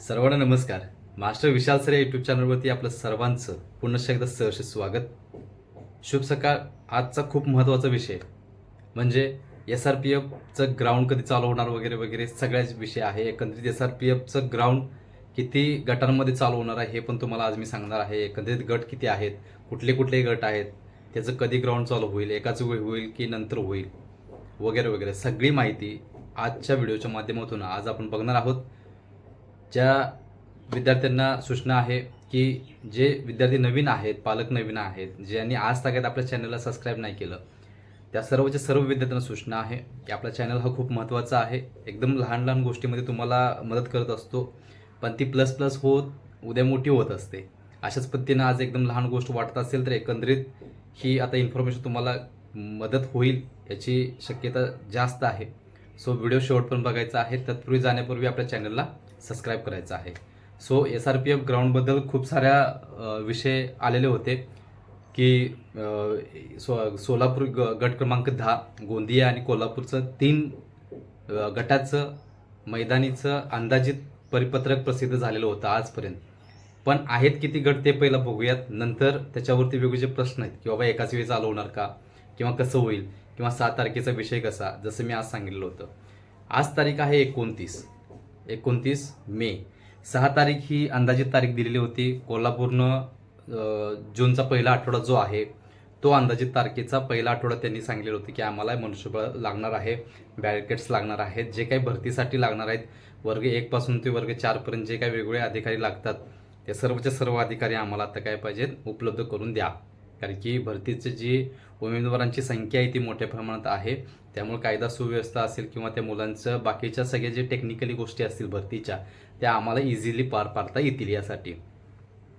सर्वांना नमस्कार. Master Vishal sir या यूट्यूब चॅनलवरती आपलं सर्वांचं पुन्हा एकदा सहर्ष स्वागत. शुभ सकाळ. आजचा खूप महत्त्वाचा विषय म्हणजे एस आर पी एफचं ग्राउंड कधी चालू होणार वगैरे वगैरे सगळ्याच विषय आहे. एकंदरीत एस आर पी एफचं ग्राउंड किती गटांमध्ये चालू होणार आहे हे पण तुम्हाला आज मी सांगणार आहे. एकंदरीत गट किती आहेत? कुठले कुठले गट आहेत? त्याचं कधी ग्राउंड चालू होईल? एकाच वेळी होईल की नंतर होईल? वगैरे वगैरे सगळी माहिती आजच्या व्हिडिओच्या माध्यमातून आज आपण बघणार आहोत. ज्या विद्यार्थ्यांना सूचना आहे की जे विद्यार्थी नवीन आहेत पालक नवीन आहेत ज्यांनी आज तागत आपल्या चॅनलला सबस्क्राईब नाही केलं त्या सर्वच्या सर्व विद्यार्थ्यांना सूचना आहे की आपला चॅनल हा खूप महत्त्वाचा आहे. एकदम लहान लहान गोष्टीमध्ये तुम्हाला मदत करत असतो पण ती प्लस प्लस होत उद्या मोठी होत असते. अशाच पद्धतीनं आज एकदम लहान गोष्ट वाटत असेल तर एकंदरीत ही आता इन्फॉर्मेशन तुम्हाला मदत होईल याची शक्यता जास्त आहे. सो व्हिडिओ शेवटपर्यंत बघायचा आहे. तत्पूर्वी जाण्यापूर्वी आपल्या चॅनलला सबस्क्राईब करायचं आहे. So S R P F ग्राउंडबद्दल खूप साऱ्या विषय आलेले होते की सो सोलापूर ग- गट क्रमांक दहा गोंदिया आणि कोल्हापूरचं तीन गटाचं मैदानीचं अंदाजित परिपत्रक प्रसिद्ध झालेलं होतं आजपर्यंत. पण आहेत किती गट ते पहिला बघूयात. नंतर त्याच्यावरती वेगवेगळे प्रश्न आहेत की बाबा एकाच वेळी चालू होणार का? किंवा कसं होईल? किंवा सात तारखेचा विषय कसा? जसं मी आज सांगितलं होतं. आज तारीख आहे एकोणतीस. एकोणतीस मे. सहा तारीख ही अंदाजित तारीख दिलेली होती. कोल्हापूरनं जूनचा पहिला आठवडा जो आहे तो अंदाजित तारखेचा पहिला आठवडा त्यांनी सांगितलेलं होतं की आम्हाला मनुष्यबळ लागणार आहे बॅरिकेड्स लागणार आहेत जे काही भरतीसाठी लागणार आहेत वर्ग एकपासून ते वर्ग चारपर्यंत जे काही वेगवेगळे अधिकारी लागतात ते सर्वचे सर्व अधिकारी आम्हाला आता काय पाहिजेत उपलब्ध करून द्या. कारण की भरतीचं जी उमेदवारांची संख्या आहे ती मोठ्या प्रमाणात आहे. त्यामुळे कायदा सुव्यवस्था असेल किंवा त्या मुलांचं बाकीच्या सगळ्या जे टेक्निकली गोष्टी असतील भरतीच्या त्या आम्हाला इझिली पार पाडता येतील यासाठी.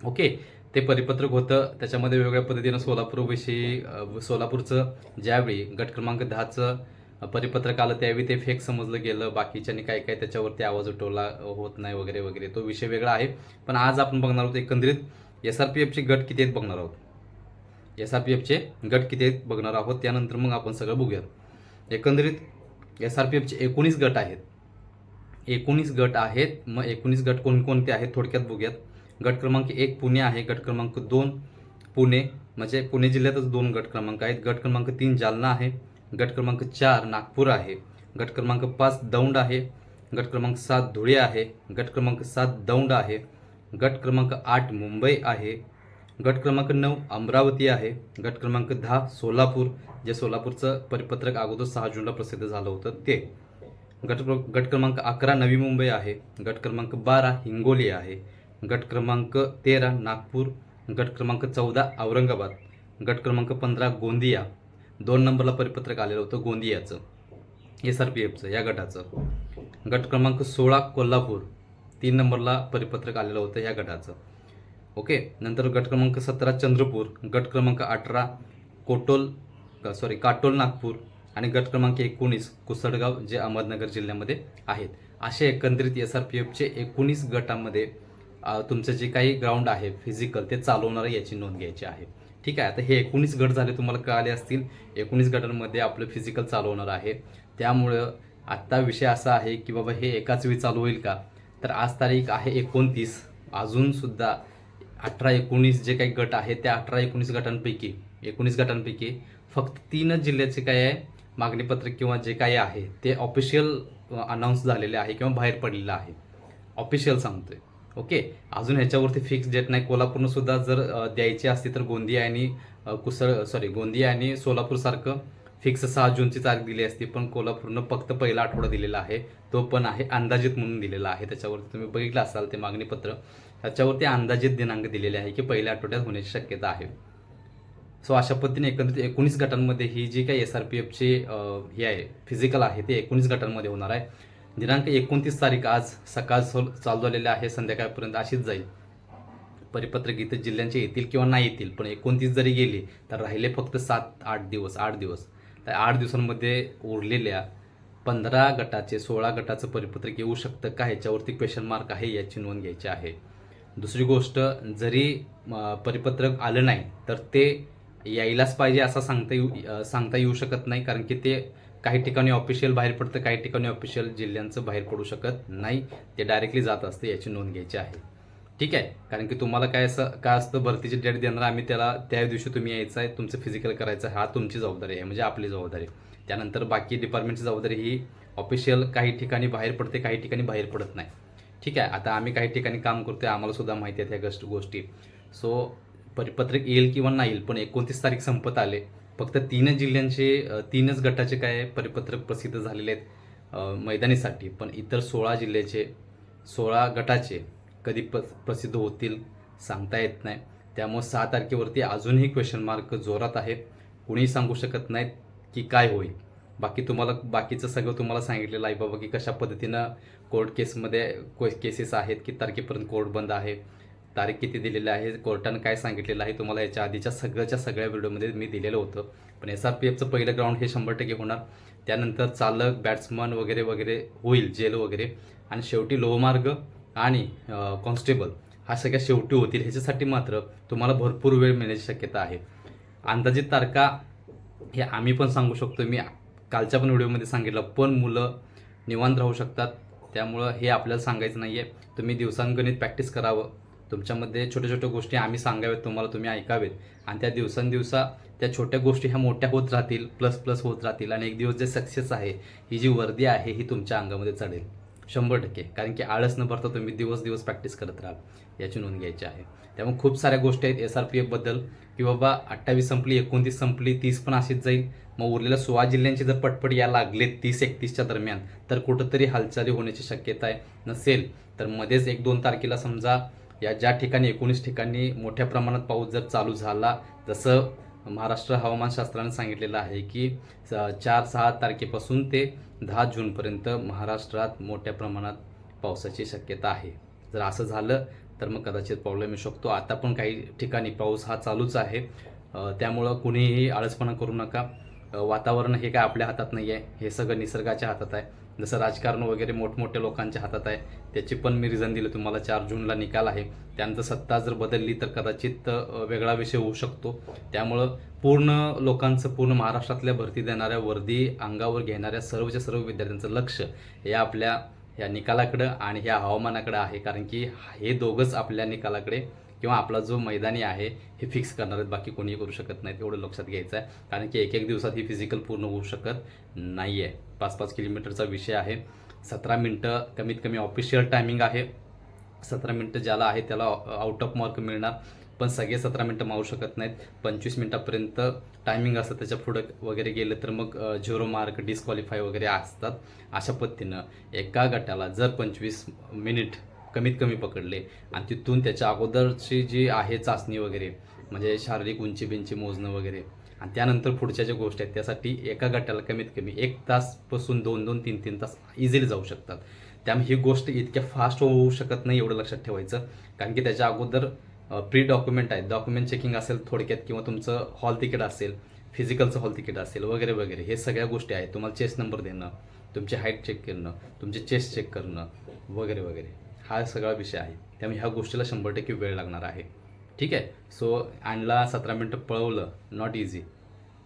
ओके ते परिपत्रक होतं. त्याच्यामध्ये वेगवेगळ्या पद्धतीनं सोलापूरविषयी सोलापूरचं ज्यावेळी गट क्रमांक दहाचं परिपत्रक आलं त्यावेळी ते फेक समजलं गेलं. बाकीच्यानी काय काय त्याच्यावरती आवाज उठवला होत नाही वगैरे वगैरे. तो विषय वेगळा आहे. पण आज आपण बघणार आहोत एकंदरीत एस आर पी एफचे गट किती आहेत बघणार आहोत? एस आर पी एफचे गट किती आहेत बघणार आहोत. त्यानंतर मग आपण सगळं बघूयात. एकंदरीत एस आर पी एफचे एकोणीस गट आहेत. एकोणीस गट आहेत. मग एकोणीस गट कोणकोणते आहेत थोडक्यात बघूयात. गट क्रमांक एक पुणे आहे. गट क्रमांक दोन पुणे म्हणजे पुणे जिल्ह्यातच दोन गट क्रमांक आहेत. गट क्रमांक तीन जालना आहे. गट क्रमांक चार नागपूर आहे. गट क्रमांक पाच दौंड आहे. गट क्रमांक सात धुळे आहे. गट क्रमांक सात दौंड आहे. गट क्रमांक आठ मुंबई आहे. गट क्रमांक नऊ अमरावती आहे. गट क्रमांक दहा सोलापूर जे सोलापूरचं परिपत्रक अगोदर सहा जूनला प्रसिद्ध झालं होतं ते. गट गट क्रमांक अकरा नवी मुंबई आहे. गट क्रमांक बारा हिंगोली आहे. गट क्रमांक तेरा नागपूर गट क्रमांक चौदा औरंगाबाद गट क्रमांक पंधरा गोंदिया. दोन नंबरला परिपत्रक आलेलं होतं गोंदियाचं एस आर पी एफचं या गटाचं. गट क्रमांक सोळा कोल्हापूर तीन नंबरला परिपत्रक आलेलं होतं या गटाचं. ओके? नंतर गट क्रमांक सतरा चंद्रपूर. गट क्रमांक अठरा कोटोल सॉरी काटोल नागपूर. आणि गट क्रमांक एकोणीस कुसडगाव जे अहमदनगर जिल्ह्यामध्ये आहेत. असे एकंदरीत एस आर पी एफचे एकोणीस गटामध्ये तुमचं जे काही ग्राउंड आहे फिजिकल ते चालवणार याची नोंद घ्यायची आहे. ठीक आहे? आता हे एकोणीस गट झाले तुम्हाला कळाले असतील. एकोणीस गटांमध्ये आपलं फिजिकल चालवणार आहे. त्यामुळं आत्ता विषय असा आहे की बाबा हे एकाच वेळी चालू होईल का? तर आज तारीख आहे एकोणतीस. अजूनसुद्धा अठरा एकोणीस जे काही गट आहेत त्या अठरा एकोणीस गटांपैकी एकोणीस गटांपैकी फक्त तीन जिल्ह्याचे काय आहे मागणीपत्र किंवा जे काही आहे ते ऑफिशियल अनाऊन्स झालेले आहे किंवा बाहेर पडलेलं आहे. ऑफिशियल सांगतोय. ओके अजून ह्याच्यावरती फिक्स डेट नाही. कोल्हापूरनं सुद्धा जर द्यायची असती तर गोंदिया आणि कुसळ सॉरी गोंदिया आणि सोलापूरसारखं फिक्स सहा जूनची तारीख दिली असती पण कोल्हापूरनं फक्त पहिला आठवडा दिलेला आहे. तो पण आहे अंदाजित म्हणून दिलेला आहे. त्याच्यावरती तुम्ही बघितलं असाल ते मागणीपत्र. त्याच्यावरती अंदाजित दिनांक दिलेले आहे की पहिल्या आठवड्यात होण्याची शक्यता आहे. सो अशा पद्धतीने एकंदरीत एकोणीस गटांमध्ये ही जी काही एस आर पी एफची हे आहे फिजिकल आहे ते एकोणीस गटांमध्ये होणार आहे. दिनांक एकोणतीस तारीख आज सकाळ सोल चालू झालेले आहे संध्याकाळपर्यंत अशीच जाईल. परिपत्रक इथं जिल्ह्यांचे येतील किंवा नाही येतील पण एकोणतीस जरी गेली तर राहिले फक्त सात आठ दिवस आठ दिवस. तर आठ दिवसांमध्ये उरलेल्या पंधरा गटाचे सोळा गटाचं परिपत्रक येऊ शकतं का ह्याच्यावरती क्वेश्चन मार्क आहे याची नोंद घ्यायची आहे. दुसरी गोष्ट जरी परिपत्रक आलं नाही तर ते यायलाच पाहिजे असं सांगता येऊ सांगता येऊ शकत नाही कारण की ते काही ठिकाणी ऑफिशियल बाहेर पडतं काही ठिकाणी ऑफिशियल जिल्ह्यांचं बाहेर पडू शकत नाही. ते डायरेक्टली जात असते याची नोंद घ्यायची आहे. ठीक आहे? कारण की तुम्हाला काय असं काय असतं भरतीची डेट देणार आम्ही त्याला त्या दिवशी तुम्ही यायचं आहे तुमचं फिजिकल करायचं आहे हा तुमची जबाबदारी आहे म्हणजे आपली जबाबदारी त्यानंतर बाकी डिपार्टमेंटची जबाबदारी ही ऑफिशियल काही ठिकाणी बाहेर पडते काही ठिकाणी बाहेर पडत नाही. ठीक आहे. आता आम्ही काही ठिकाणी काम करतो आम्हाला सुद्धा माहिती आहेत ह्या गोष्ट गोष्टी. सो परिपत्रक येईल किंवा नाही येईल पण एकोणतीस तारीख संपत आले. फक्त तीनच जिल्ह्यांचे तीनच गटाचे काय परिपत्रक प्रसिद्ध झालेले आहेत मैदानीसाठी. पण इतर सोळा जिल्ह्याचे सोळा गटाचे कधी प प्रसिद्ध होतील सांगता येत नाही. त्यामुळे सहा तारखेवरती अजूनही क्वेश्चन मार्क जोरात आहेत. कुणीही सांगू शकत नाहीत की काय होईल. बाकी तुम्हाला बाकीचं सगळं तुम्हाला सांगितलेलं आहे बाबा की कशा पद्धतीनं कोर्ट केसमध्ये केसेस आहेत की तारखेपर्यंत कोर्ट बंद आहे तारीख किती दिलेली आहे कोर्टानं काय सांगितलेलं आहे तुम्हाला याच्या आधीच्या सगळ्याच्या सगळ्या व्हिडिओमध्ये मी दिलेलं होतं. पण एस आर पी एफचं पहिलं ग्राउंड हे शंभर टक्के होणार. त्यानंतर चालक बॅट्समन वगैरे वगैरे होईल जेल वगैरे. आणि शेवटी लोहमार्ग आणि कॉन्स्टेबल हा सगळ्या शेवटी होतील. ह्याच्यासाठी मात्र तुम्हाला भरपूर वेळ मिळण्याची शक्यता आहे. अंदाजित तारखा हे आम्ही पण सांगू शकतो. मी कालच्या पण व्हिडिओमध्ये सांगितलं पण मुलं निवांत राहू शकतात. त्यामुळं हे आपल्याला सांगायचं नाही आहे तुम्ही दिवसांगणित प्रॅक्टिस करावं. तुमच्यामध्ये छोट्या छोट्या गोष्टी आम्ही सांगाव्यात तुम्हाला तुम्ही ऐकावेत. आणि त्या दिवसांदिवसा त्या छोट्या गोष्टी ह्या मोठ्या होत राहतील प्लस प्लस होत राहतील. आणि एक दिवस जे सक्सेस आहे ही जी वर्दी आहे ही तुमच्या अंगामध्ये चढेल. शंभर टक्के. कारण की आळस न भरता तुम्ही दिवस दिवस प्रॅक्टिस करत राहाल याची नोंद घ्यायची आहे. त्यामुळे खूप साऱ्या गोष्टी आहेत. एस आर पी एफबद्दल की बाबा अठ्ठावीस संपली एकोणतीस संपली तीस पण अशीच जाईल. मग उरलेल्या सोळा जिल्ह्यांची जर पटपट या लागले तीस एकतीसच्या दरम्यान तर कुठंतरी हालचाली होण्याची शक्यता आहे. नसेल तर मध्येच एक दोन तारखेला समजा या ज्या ठिकाणी एकोणीस ठिकाणी मोठ्या प्रमाणात पाऊस जर चालू झाला जसं महाराष्ट्र हवामानशास्त्राने सांगितलेलं आहे की स- चार सहा तारखेपासून ते दहा जूनपर्यंत महाराष्ट्रात मोठ्या प्रमाणात पावसाची शक्यता आहे. जर असं झालं तर मग कदाचित प्रॉब्लेम येऊ शकतो. आता पण काही ठिकाणी पाऊस हा चालूच आहे. त्यामुळं कुणीही आळसपणा करू नका. वातावरण हे काय आपल्या हातात नाही आहे हे सगळं निसर्गाच्या हातात आहे. जसं राजकारण वगैरे मोठमोठ्या लोकांच्या हातात आहे त्याची पण मी रिझन दिलं तुम्हाला. चार जूनला निकाल आहे. त्यानंतर सत्ता जर बदलली तर कदाचित वेगळा विषय होऊ शकतो. त्यामुळं पूर्ण लोकांचं पूर्ण महाराष्ट्रातल्या भरती देणाऱ्या वर्दी अंगावर घेणाऱ्या सर्वच्या सर्व विद्यार्थ्यांचं लक्ष हे आपल्या या निकालाकडं आणि ह्या हवामानाकडं आहे. कारण की हे दोघंच आपल्या निकालाकडे किंवा आपला जो मैदानी आहे हे फिक्स करणार आहेत. बाकी कोणीही करू शकत नाही. एवढं लक्षात घ्यायचं आहे. कारण की एक एक दिवसात ही फिजिकल पूर्ण होऊ शकत नाही आहे पाच पाच किलोमीटरचा विषय आहे. सतरा मिनटं कमीत कमी ऑफिशियल टायमिंग आहे. सतरा मिनटं ज्याला आहे त्याला आउट ऑफ मार्क मिळणार. पण सगळे सतरा मिनटं मारू शकत नाहीत. पंचवीस मिनटापर्यंत टायमिंग असतं. त्याच्या पुढं वगैरे गेलं तर मग झिरो मार्क डिस्क्वालिफाय वगैरे असतात. अशा पद्धतीनं एका गटाला जर पंचवीस मिनिट कमीत कमी पकडले. आणि तिथून त्याच्या अगोदरची जी आहे चाचणी वगैरे म्हणजे शारीरिक उंची बिंची मोजणं वगैरे आणि त्यानंतर पुढच्या ज्या गोष्टी आहेत त्यासाठी एका गटाला कमीत कमी एक तासपासून दोन दोन तीन तीन तास इझिली जाऊ शकतात. त्यामुळे ही गोष्ट इतक्या फास्ट होऊ शकत नाही एवढं लक्षात ठेवायचं. कारण की त्याच्या अगोदर प्री डॉक्युमेंट आहेत. डॉक्युमेंट चेकिंग असेल थोडक्यात किंवा तुमचं हॉल तिकीट असेल फिजिकलचं हॉल तिकीट असेल वगैरे वगैरे हे सगळ्या गोष्टी आहेत. तुम्हाला चेस्ट नंबर देणं तुमची हाईट चेक करणं तुमचे चेस्ट चेक करणं वगैरे वगैरे. हा सगळा विषय आहे. त्यामुळे ह्या गोष्टीला शंभर टक्के वेळ लागणार आहे. ठीक आहे? सो आणला सतरा मिनटं पळवलं नॉट इझी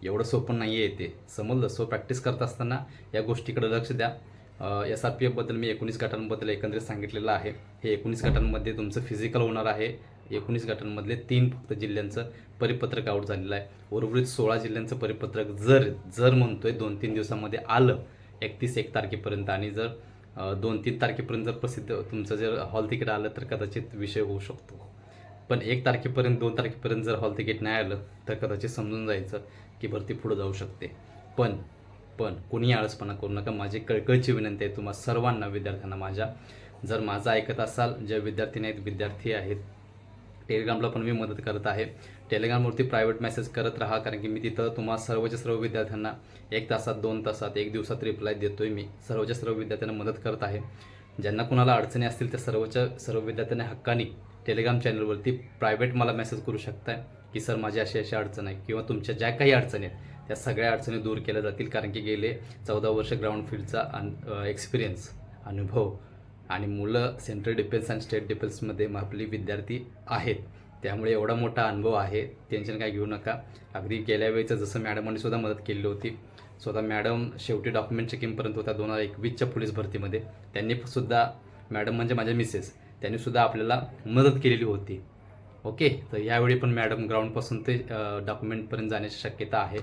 एवढं सोपं नाही आहे ते. समजलं? सो प्रॅक्टिस करत असताना या गोष्टीकडे लक्ष द्या. एस आर पी एफबद्दल मी एकोणीस गटांबद्दल एकंदरीत सांगितलेलं आहे. हे एकोणीस गटांमध्ये तुमचं फिजिकल होणार आहे. एकोणीस गटांमधले तीन फक्त जिल्ह्यांचं परिपत्रक आउट झालेलं आहे. उर्वरित सोळा जिल्ह्यांचं परिपत्रक जर जर म्हणतोय दोन तीन दिवसामध्ये आलं एकतीस एक तारखेपर्यंत. आणि जर दोन तीन तारखेपर्यंत जर प्रसिद्ध तुमचं जर हॉल तिकीट आलं तर कदाचित विषय होऊ शकतो. पण एक तारखेपर्यंत दोन तारखेपर्यंत जर हॉल तिकीट नाही आलं तर कदाचित समजून जायचं की भरती पुढं जाऊ शकते. पण पण कोणी आळसपणा करू नका. माझी कळकळची विनंती आहे तुम्हा सर्वांना विद्यार्थ्यांना माझ्या. जर माझं ऐकत असाल ज्या विद्यार्थी आहेत विद्यार्थी आहेत टेलिग्रामला पण मी मदत करत आहे. टेलिग्रामवरती प्रायव्हेट मेसेज करत राहा कारण की मी तिथं तुम्हा सर्वच्या सर्व विद्यार्थ्यांना एक तासात दोन तासात एक दिवसात रिप्लाय देतोय मी. सर्वच्या सर्व विद्यार्थ्यांना मदत करत आहे. ज्यांना कुणाला अडचणी असतील त्या सर्वच्या सर्व विद्यार्थ्यांना हक्कानी टेलिग्राम चॅनलवरती प्रायव्हेट मला मेसेज करू शकताय की सर माझी अशी अशी अडचण आहे किंवा तुमच्या ज्या काही अडचणी आहेत त्या सगळ्या अडचणी दूर केल्या जातील कारण की गेले चौदा वर्ष ग्राउंड फील्डचा अन एक्सपिरियन्स अनुभव आणि मुलं सेंट्रल डिफेन्स आणि स्टेट डिफेन्समध्ये आपली विद्यार्थी आहेत. त्यामुळे एवढा मोठा अनुभव आहे. टेन्शन काय घेऊ नका. अगदी गेल्या वेळेचं जसं मॅडमांनी सुद्धा मदत केली होती. स्वतः मॅडम शेवटी डॉक्युमेंट चेकिंगपर्यंत होत्या दोन हजार एकवीसच्या पोलीस भरतीमध्ये. त्यांनी सुद्धा मॅडम म्हणजे माझ्या मिसेस त्यांनी सुद्धा आपल्याला मदत केलेली होती. ओके तर यावेळी पण मॅडम ग्राउंडपासून ते डॉक्युमेंटपर्यंत जाण्याची शक्यता आहे.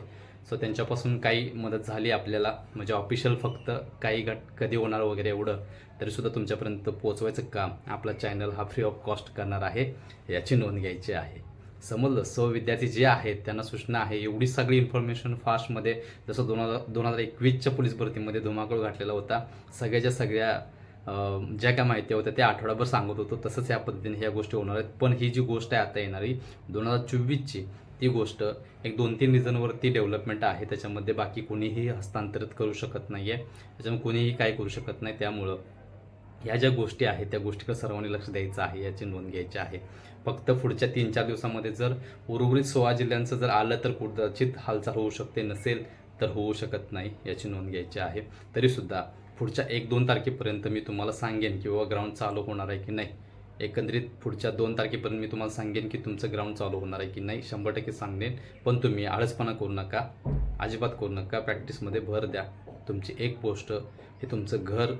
सो त्यांच्यापासून काही मदत झाली आपल्याला. म्हणजे ऑफिशियल फक्त काही घट कधी होणार वगैरे एवढं तरीसुद्धा तुमच्यापर्यंत पोहोचवायचं काम आपला चॅनल हा फ्री ऑफ कॉस्ट करणार आहे याची नोंद घ्यायची आहे. समजलं? सो विद्यार्थी जे आहेत त्यांना सूचना आहे एवढी सगळी इन्फॉर्मेशन फास्टमध्ये जसं दोन हजार दोन हजार एकवीसच्या पोलीस भरतीमध्ये धुमाकूळ घातलेला होता सगळ्याच्या सगळ्या ज्या काय माहिती होत्या त्या आठवडाभर सांगत होतो तसंच या पद्धतीने ह्या गोष्टी होणार आहेत. पण ही जी गोष्ट आहे आता येणारी दोन हजार चोवीसची ती गोष्ट एक दोन तीन रिझनवरती डेव्हलपमेंट आहे. त्याच्यामध्ये बाकी कोणीही हस्तांतरित करू शकत नाही आहे त्याच्यामुळे कोणीही काय करू शकत नाही. त्यामुळं ह्या ज्या गोष्टी आहेत त्या गोष्टीकडे सर्वांनी लक्ष द्यायचं आहे याची नोंद घ्यायची आहे. फक्त पुढच्या तीन चार दिवसामध्ये जर उर्वरित सोळा जिल्ह्यांचं जर आलं तर कुदाचित हालचाल होऊ शकते नसेल तर होऊ शकत नाही याची नोंद घ्यायची आहे. तरीसुद्धा पुढच्या एक दोन तारखेपर्यंत मी तुम्हाला सांगेन की बाबा ग्राउंड चालू होणार आहे की नाही. एकंदरीत पुढच्या दोन तारखेपर्यंत मी तुम्हाला सांगेन की तुमचं ग्राउंड चालू होणार आहे की नाही शंभर टक्के सांगेन. पण तुम्ही आळसपणा करू नका अजिबात करू नका. प्रॅक्टिसमध्ये भर द्या. तुमची एक पोस्ट हे तुमचं घर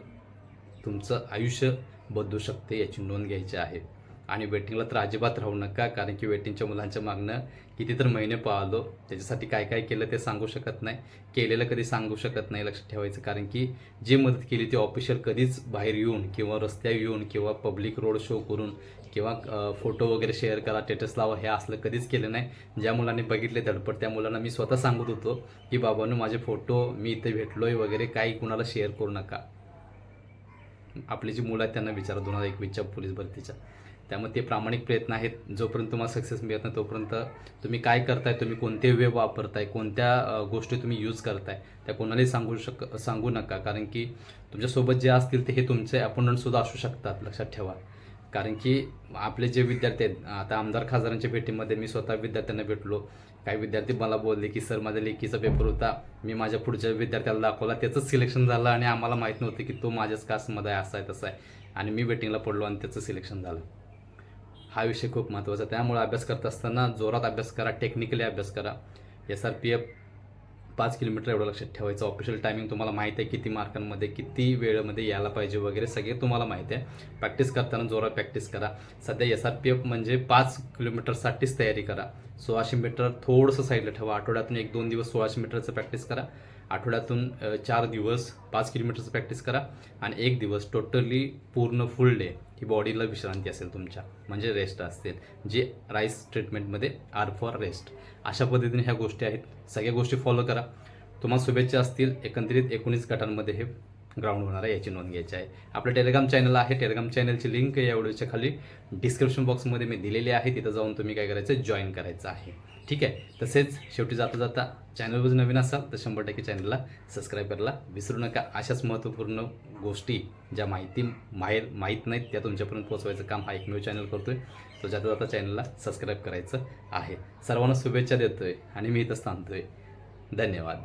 तुमचं आयुष्य बदलू शकते याची नोंद घ्यायची आहे. आणि वेटिंगला तर अजिबात राहू नका कारण की वेटिंगच्या मुलांच्या मागणं किती तर महिने पाळलो. त्याच्यासाठी काय काय केलं ते सांगू शकत नाही. केलेलं कधी सांगू शकत नाही लक्षात ठेवायचं. कारण की जी मदत केली ती ऑफिशियल कधीच बाहेर येऊन किंवा रस्त्यावर येऊन किंवा पब्लिक रोड शो करून किंवा फोटो वगैरे शेअर करा स्टेटस लावा हे असलं कधीच केलं नाही. ज्या मुलांनी बघितले धडपड त्या मुलांना मी स्वतः सांगत होतो की बाबांनो माझे फोटो मी इथे भेटलोय वगैरे काही कुणाला शेअर करू नका. आपली जी मुलं आहेत त्यांना विचारा दोन हजार एकवीसच्या पोलीस भरतीच्या. त्यामुळे ते प्रामाणिक प्रयत्न आहेत. जोपर्यंत तुम्हाला सक्सेस मिळत नाही तोपर्यंत तुम्ही काय करताय तुम्ही कोणते वेब वापरताय कोणत्या गोष्टी तुम्ही यूज करताय त्या कोणालाही सांगू शक सांगू नका. कारण की तुमच्यासोबत जे असतील ते हे तुमचे अपोनंटसुद्धा असू शकतात लक्षात ठेवा. कारण की आपले जे विद्यार्थी आहेत आता आमदार खासदारांच्या भेटीमध्ये मी स्वतः विद्यार्थ्यांना भेटलो. काही विद्यार्थी मला बोलले की सर माझ्या लेखीचा पेपर होता. मी माझ्या पुढच्या विद्यार्थ्याला दाखवला. त्याचंच सिलेक्शन झालं आणि आम्हाला माहीत नव्हतं की तो माझ्याच कास्टमध्ये आहे असा आहे तसा आहे. आणि मी वेटिंगला पडलो आणि त्याचं सिलेक्शन झालं. हा विषय खूप महत्त्वाचा आहे. त्यामुळे अभ्यास करत असताना जोरात अभ्यास करा टेक्निकली अभ्यास करा. एस आर पी एफ पाच किलोमीटर एवढं लक्षात ठेवायचं. ऑफिशियल टायमिंग तुम्हाला माहीत आहे किती मार्कांमध्ये किती वेळेमध्ये यायला पाहिजे वगैरे सगळे तुम्हाला माहीत आहे. प्रॅक्टिस करताना जोरात प्रॅक्टिस करा. सध्या एस आर पी एफ म्हणजे पाच किलोमीटरसाठीच तयारी करा. सोळाशे मीटर थोडंसं साईडला ठेवा. आठवड्यातून एक दोन दिवस सोळाशे मीटरचं प्रॅक्टिस करा. आठवड्यातून चार दिवस पाच किलोमीटरचं प्रॅक्टिस करा. आणि एक दिवस टोटली पूर्ण फुल डे ही बॉडीला विश्रांती असेल तुमच्या. म्हणजे रेस्ट असतील. जे राईस ट्रीटमेंटमध्ये आर फॉर रेस्ट अशा पद्धतीने ह्या गोष्टी आहेत. सगळ्या गोष्टी फॉलो करा. तुम्हाला शुभेच्छा असतील. एकंदरीत एकोणीस गटांमध्ये हे ग्राउंड होणार आहे याची नोंद घ्यायची आहे. आपलं टेलिग्राम चॅनल आहे. टेलिग्राम चॅनलची लिंक या व्हिडिओच्या खाली डिस्क्रिप्शन बॉक्समध्ये मी दिलेली आहे. तिथं जाऊन तुम्ही काय करायचं जॉईन करायचं आहे. ठीक आहे? तसेच शेवटी जाता जाता चॅनलवर नवीन असाल तर शंभर टक्के चॅनलला सबस्क्राईब करायला विसरू नका. अशाच महत्त्वपूर्ण गोष्टी ज्या माहिती माहेर माहीत नाहीत त्या तुमच्यापर्यंत पोहोचवायचं काम हा एकमेव चॅनल करतो आहे तो जाता जाता चॅनलला सबस्क्राईब करायचं आहे. सर्वांना शुभेच्छा देतोय आणि मी इथंच थांबतोय. धन्यवाद.